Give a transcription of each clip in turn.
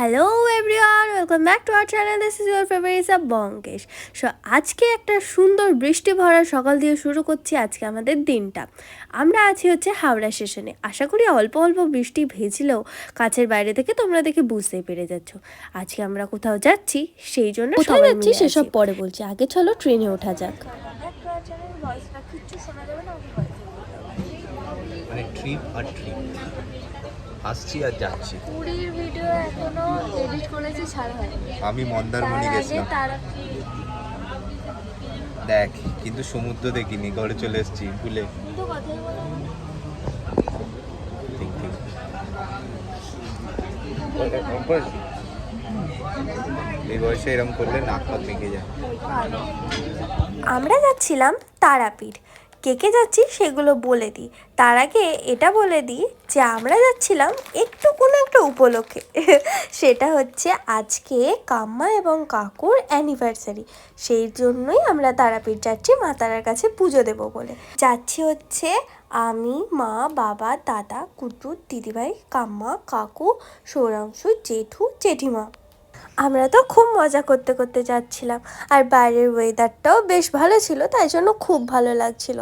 Hello everyone welcome back to our channel this is your favourite uh Bankesh so আজকে একটা সুন্দর বৃষ্টি ভরা সকাল দিয়ে শুরু করছি আজকে আমাদের দিনটা। আমরা আছি হচ্ছে হাওড়া স্টেশনে। আশা করি অল্প অল্প বৃষ্টি ভেজলেও কাছের বাইরে থেকে তোমরা দেখে বুঝতেই পেরে যাচ্ছ। আজকে আমরা কোথাও যাচ্ছি সেই জন্য সবাই যাচ্ছি সেসব পরে বলছি। আগে চলো ট্রেনে ওঠা যাক। মানে ট্রিপ আর ট্রিপ আসছি আর যাচ্ছি। পুরীর ভিডিও এখনও এডিট করেছি ছাড়া হয়নি। আমি মন্দারমণি গেছিলাম। দেখ কিন্তু সমুদ্র দেখিনি ঘরে চলে এসেছি ভুলে। এই বয়সে এরকম করলে নাক পাক যায়। আমরা যাচ্ছিলাম তারাপীঠ। কে কে যাচ্ছি সেগুলো বলে দিই। তার আগে এটা বলে দিই যে আমরা যাচ্ছিলাম একটু কোনো একটা উপলক্ষে। সেটা হচ্ছে আজকে কাম্মা এবং কাকুর অ্যানিভার্সারি সেই জন্যই আমরা তারাপীঠ যাচ্ছি মা তারার কাছে পুজো দেবো বলে। যাচ্ছি হচ্ছে আমি, মা, বাবা, দাদা, কুটু, দিদিভাই, কাম্মা, কাকু, সৌরাংশু, জেঠু, জেঠিমা। আমরা তো খুব মজা করতে করতে যাচ্ছিলাম। আর বাইরের ওয়েদারটাও বেশ ভালো ছিল, তাই জন্য খুব ভালো লাগছিল।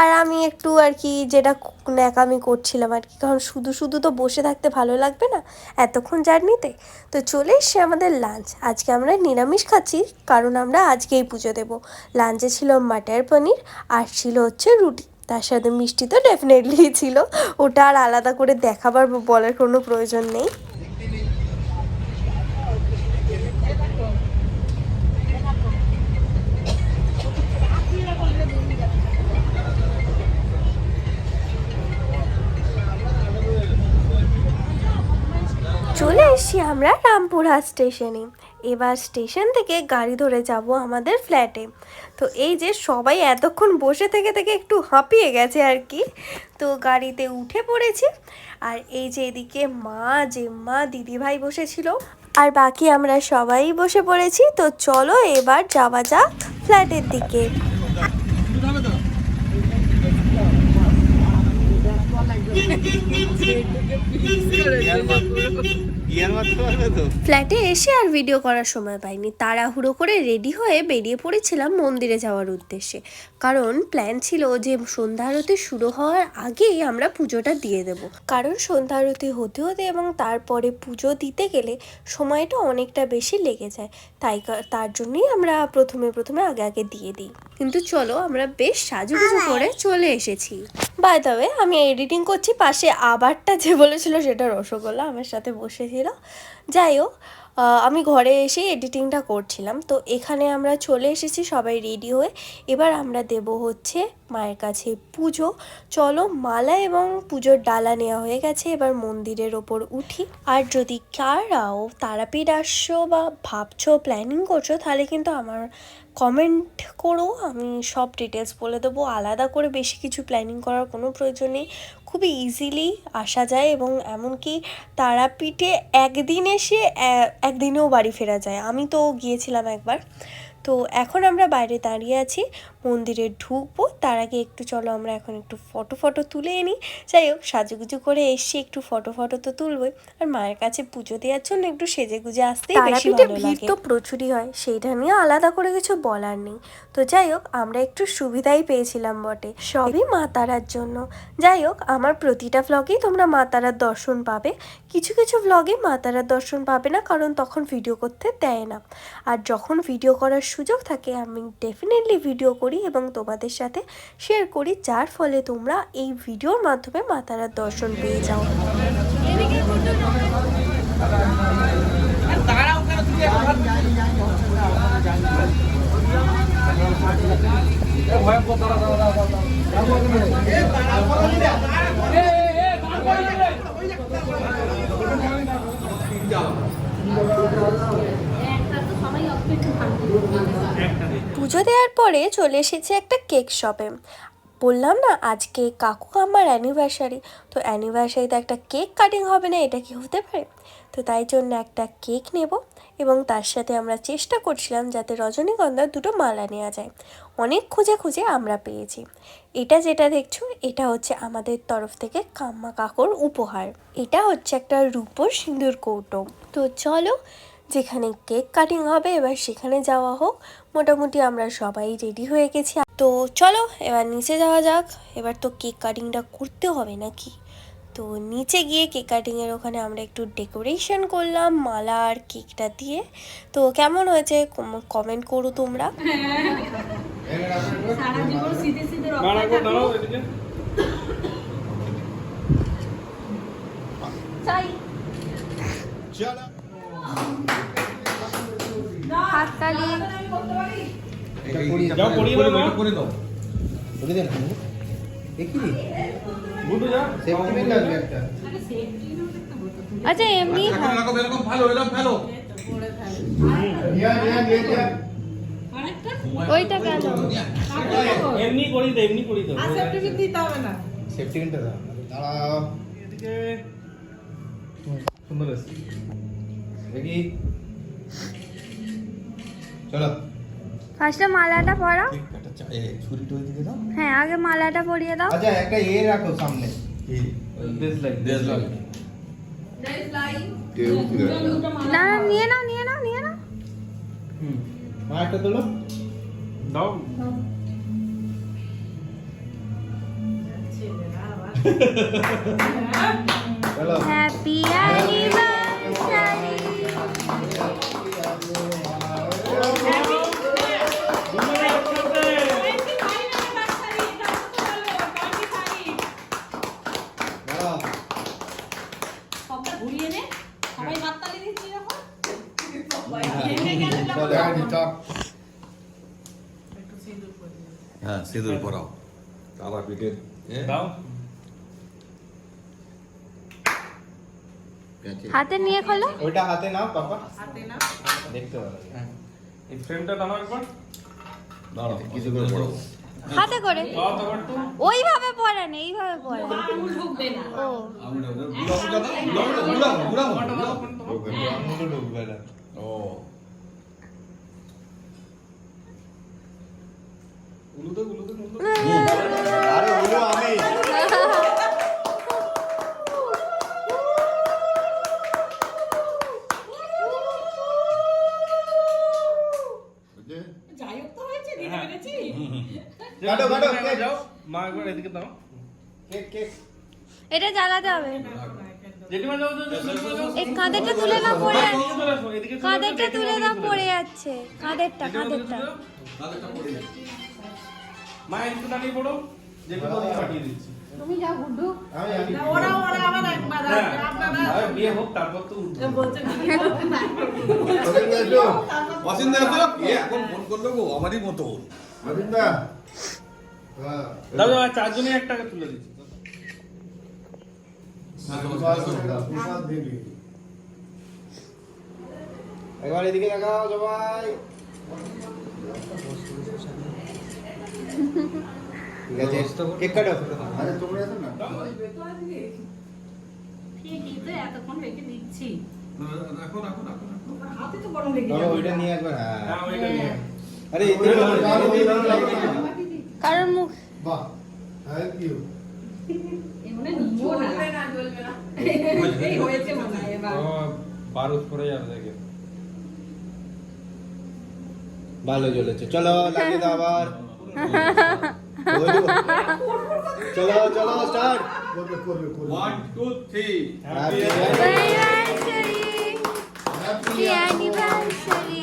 আর আমি একটু আর কি যেটা ন্যাকামি করছিলাম আর কি, কারণ শুধু শুধু তো বসে থাকতে ভালো লাগবে না এতক্ষণ জার্নিতে। তো চলে এসছে আমাদের লাঞ্চ আজকে আমরা নিরামিষ খাচ্ছি, কারণ আমরা আজকেই পুজো দেব। লাঞ্চে ছিল মাটার পনির, আর ছিল হচ্ছে রুটি। তার সাথে মিষ্টি তো ডেফিনেটলি ছিল। ওটা আর আলাদা করে দেখাবার বলার কোনো প্রয়োজন নেই চলে এসেছি আমরা রামপুরহাট স্টেশনে। এবার স্টেশন থেকে গাড়ি ধরে যাব আমাদের ফ্ল্যাটে। তো এই যে সবাই এতক্ষণ বসে থেকে থেকে একটু হাঁপিয়ে গেছে আর কি। তো গাড়িতে উঠে পড়েছি। আর এই যে এদিকে মা জেম্মা দিদিভাই বসেছিল। আর বাকি আমরা সবাই বসে পড়েছি। তো চলো এবার যাওয়া যাক ফ্ল্যাটের দিকে। ফ্ল্যাটে এসে আর ভিডিও করার সময় পাইনি। তাড়াহুড়ো করে রেডি হয়ে বেরিয়ে পড়েছিলাম মন্দিরে যাওয়ার উদ্দেশ্যে। কারণ প্ল্যান ছিল যে সন্ধ্যা আরতি শুরু হওয়ার আগেই আমরা পুজোটা দিয়ে দেব। কারণ সন্ধ্যা আরতি হতে হতে এবং তারপরে পুজো দিতে গেলে সময়টা অনেকটা বেশি লেগে যায়। তাই তার জন্যই আমরা প্রথমে প্রথমে আগে আগে দিয়ে দিই। কিন্তু চলো আমরা বেশ সাজুগুজু করে চলে এসেছি। বাই তবে আমি এডিটিং করছি, পাশে আবারটা যে বলেছিল সেটা রসগোল্লা আমার সাথে বসেছিল। যাই হোক আমি ঘরে এসে এডিটিংটা করছিলাম। তো এখানে আমরা চলে এসেছি সবাই রেডি হয়ে। এবার আমরা দেব হচ্ছে মায়ের কাছে পুজো। চলো মালা এবং পুজোর ডালা নেওয়া হয়ে গেছে। এবার মন্দিরের ওপর উঠি। আর যদি কারাও তারাপীঠ আসছো বা ভাবছ প্ল্যানিং করছ, তাহলে কিন্তু আমার কমেন্ট করো, আমি সব ডিটেলস বলে দেবো। আলাদা করে বেশি কিছু প্ল্যানিং করার কোনো প্রয়োজন নেই। খুবই ইজিলি আসা যায় এবং এমনকি তারাপীঠে একদিন এসে একদিনেও বাড়ি ফেরা যায়। আমি তো গিয়েছিলাম একবার। তো এখন আমরা বাইরে দাঁড়িয়ে আছি। মন্দিরে ঢুকবো। তার আগে একটু চলো আমরা এখন একটু ফটো ফটো তুলে এনি যাই হোক সাজুগুজু করে এসছি একটু ফটো ফটো তো তুলবই। আর মায়ের কাছে পুজো দেওয়ার জন্য একটু সেজে গুজে আসতেই বেশি ভালো ভিড় লাগে। তো প্রচুরই হয় সেইটা নিয়ে আলাদা করে কিছু বলার নেই। তো যাই হোক আমরা একটু সুবিধাই পেয়েছিলাম বটে সবই মা তারার জন্য। যাই হোক আমার প্রতিটা ভ্লগেই তোমরা মা তারার দর্শন পাবে। কিছু কিছু ভ্লগে মা তারার দর্শন পাবে না কারণ তখন ভিডিও করতে দেয় না। আর যখন ভিডিও করার সুযোগ থাকে আমি ডেফিনেটলি ভিডিও করি। এবং তোমাদের সাথে শেয়ার করি, যার ফলে তোমরা এই ভিডিওর মাধ্যমে মা তারার দর্শন পেয়ে যাও। পুজো দেওয়ার পরে চলে এসেছে একটা কেক শপে। বললাম না, আজকে কাকু আমার অ্যানিভার্সারি তো অ্যানিভার্সারিতে একটা কেক কাটিং হবে না, এটা কি হতে পারে? তো তাই জন্য একটা কেক নেব এবং তার সাথে আমরা চেষ্টা করছিলাম যাতে রজনীগন্ধার দুটো মালা নেওয়া যায়। অনেক খুঁজে খুঁজে আমরা পেয়েছি। এটা যেটা দেখছ, এটা হচ্ছে আমাদের তরফ থেকে কাম্মা কাকর উপহার। এটা হচ্ছে একটা রূপোর সিঁদুর কৌটো। তো চলো, যেখানে কেক কাটিং হবে এবার সেখানে যাওয়া হোক। মোটামুটি আমরা সবাই রেডি হয়ে গেছি। তো চলো এবার নিচে যাওয়া যাক। এবার তো কেক কাটিংটা করতে হবে নাকি? তো নিচে গিয়ে কেক কাটিংয়ের ওখানে আমরা একটু ডেকোরেশন করলাম মালা আর কেকটা দিয়ে। তো কেমন হয়েছে? কমেন্ট করো তোমরা। হাততালি। সেফটি আচ্ছা এমনি ভালো ওইটা কেন? এমনি করি দে এমনি করি দাও সেফটি পিনটা দাও। দাঁড়াও এদিকে। সুন্দর আছে দেখি। চলো। ফার্স্টে মালাটা পরাও এ, ছুরিটা ওইদিকে দাও। হ্যাঁ আগে মালাটা পরিয়ে দাও। আচ্ছা একটা এ রাখো সামনে। না না নিয়ে নাও নিয়ে নাও নিয়ে নাও। হুম। মা তোলো। দাও। হ্যাঁ। সিঁদুর পরাও। তারা হাতে নিয়ে খোলো। ওইটা হাতে নাও পাপা। হাতে নাও। দেখতে পারো এই ফ্রেমটা টানো একবার। দাঁড়াও কিছু করে পড়াবো। হাতে করে? ওইভাবে পড়েন এইভাবে পড়েন ও আঙুলও ঢুকবে যাও মা একবার এদিকে দাও। Cake cake. এটা জ্বালাতে হবে। কাঁধেরটা তুলে না পড়ে জেঠিমা তুলে না পড়ে যাচ্ছে। মা একটু দাঁড়িয়ে পড়ো পাঠিয়ে দিচ্ছি। আমি হ্যাঁ। বিয়ে হোক তারপর তো এখন ফোন করল গো আমারই মতো। দাদা আর চারজনে এক টাকা তুলে দিচ্ছি। একবার এদিকে দেখাও সবাই। ঠিক আছে। কেক কাটো। আরে তোমরা এসো না। রাখো রাখো রাখো বাবা ওইটা নিয়ে একবার হ্যাঁ। হ্যাঁ ওইটা নিয়ে। আরে এদিকে বারুদ পড়ে যাবে দেখে ভালো জ্বলেছে চলো লাগিয়ে দাও আবার চলো চলো start one two three happy anniversary happy anniversary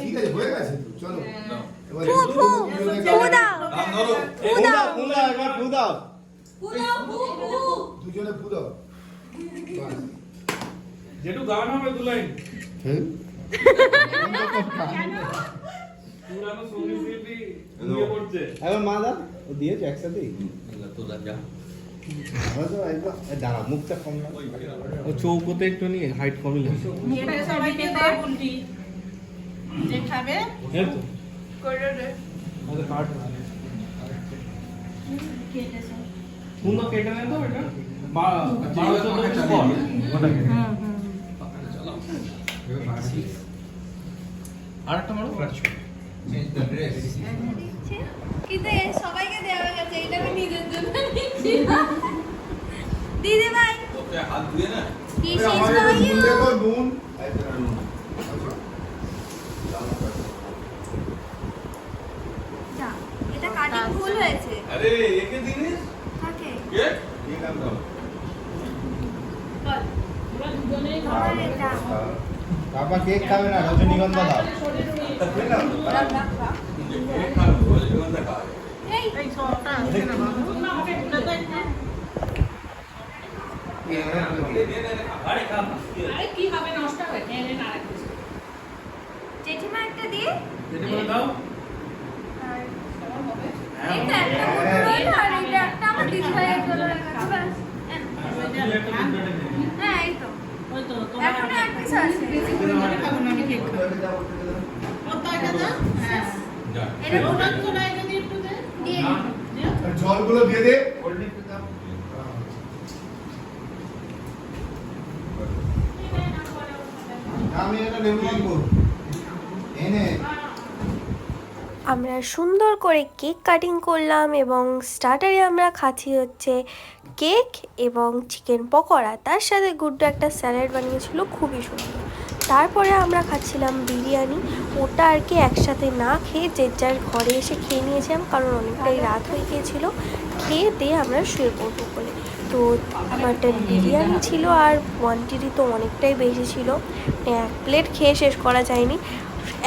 ঠিক আছে হয়ে গেছে তো চলো এবারে ফু ফু ফু দাও নাম ধরো ফু দাও ফু দাও একবার ফু দাও দুজনে ফু দাও বাস। যেটু গান হবে দু লাইন পুরানো সংগীত শিল্পী ঘুমিয়ে পড়ছে। এখন মা দাও ও দিয়েছে একসাথেই তোলা যা দাঁড়া মুখটা কম না। ও চৌকোতে একটু নিয়ে হাইট কমই লাগছে কাট কেটে নেন তো এটা। আর একটা মারো। কিন্তু এ সবাইকে দেওয়া গেছে এটা আমি নিজের জন্য নিচ্ছি। দিদি ভাই হাত ধুয়ে না? নুন। এই তো নুন। আচ্ছা। এটা কাটিং ভুল হয়েছে। আরে একে দিনিস থাকে কে কে কাম দাও আমার এটা বাবা কেক খাবে না রজনীগন্ধা দাও রজনীগন্ধা খাবে এই জেঠিমা একটা দিয়ে যেটা করে দাও আর এটা একটা ওর হলো আর এটা একটা আমার দিদি ভাইয়ের জন্য রাখা আছে ব্যাস। দুই একটা দুটো টেনে নে। হ্যাঁ এই তো এখনও এক পিস আছে যা এটা দিয়ে আর জলগুলো দিয়ে দে। আমি এটা লেবু মাখবো এনে আমরা সুন্দর করে কেক কাটিং করলাম এবং স্টার্টারে আমরা খাচ্ছি হচ্ছে কেক এবং চিকেন পকোড়া। তার সাথে গুড্ডু একটা স্যালাড বানিয়েছিল, খুবই সুন্দর। তারপরে আমরা খাচ্ছিলাম বিরিয়ানি। ওটা আর কি একসাথে না খেয়ে যে যার ঘরে এসে খেয়ে নিয়েছিলাম, কারণ অনেকটাই রাত হয়ে গিয়েছিল। খেয়ে দিয়ে আমরা শুয়ে পড়ব বলে। তো আমারটা বিরিয়ানি ছিল আর কোয়ান্টিটি তো অনেকটাই বেশি ছিল। এক প্লেট খেয়ে শেষ করা যায়নি।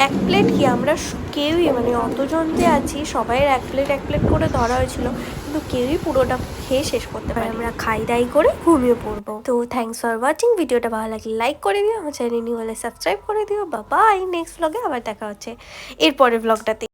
এক প্লেট কি? আমরা কেউই মানে অতজন যে আছি সবাই এক প্লেট এক প্লেট করে ধরা হয়েছিল। কিন্তু কেউই পুরোটা খেয়ে শেষ করতে পারে আমরা খাই দাই করে ঘুমিয়ে পড়ব। তো থ্যাংকস ফর ওয়াচিং ভিডিওটা ভালো লাগলে লাইক করে দিও। আমার চ্যানেল নিউ হলে সাবস্ক্রাইব করে দিও। বা বাই নেক্সট ব্লগে আবার দেখা হচ্ছে। এরপরের ব্লগটাতে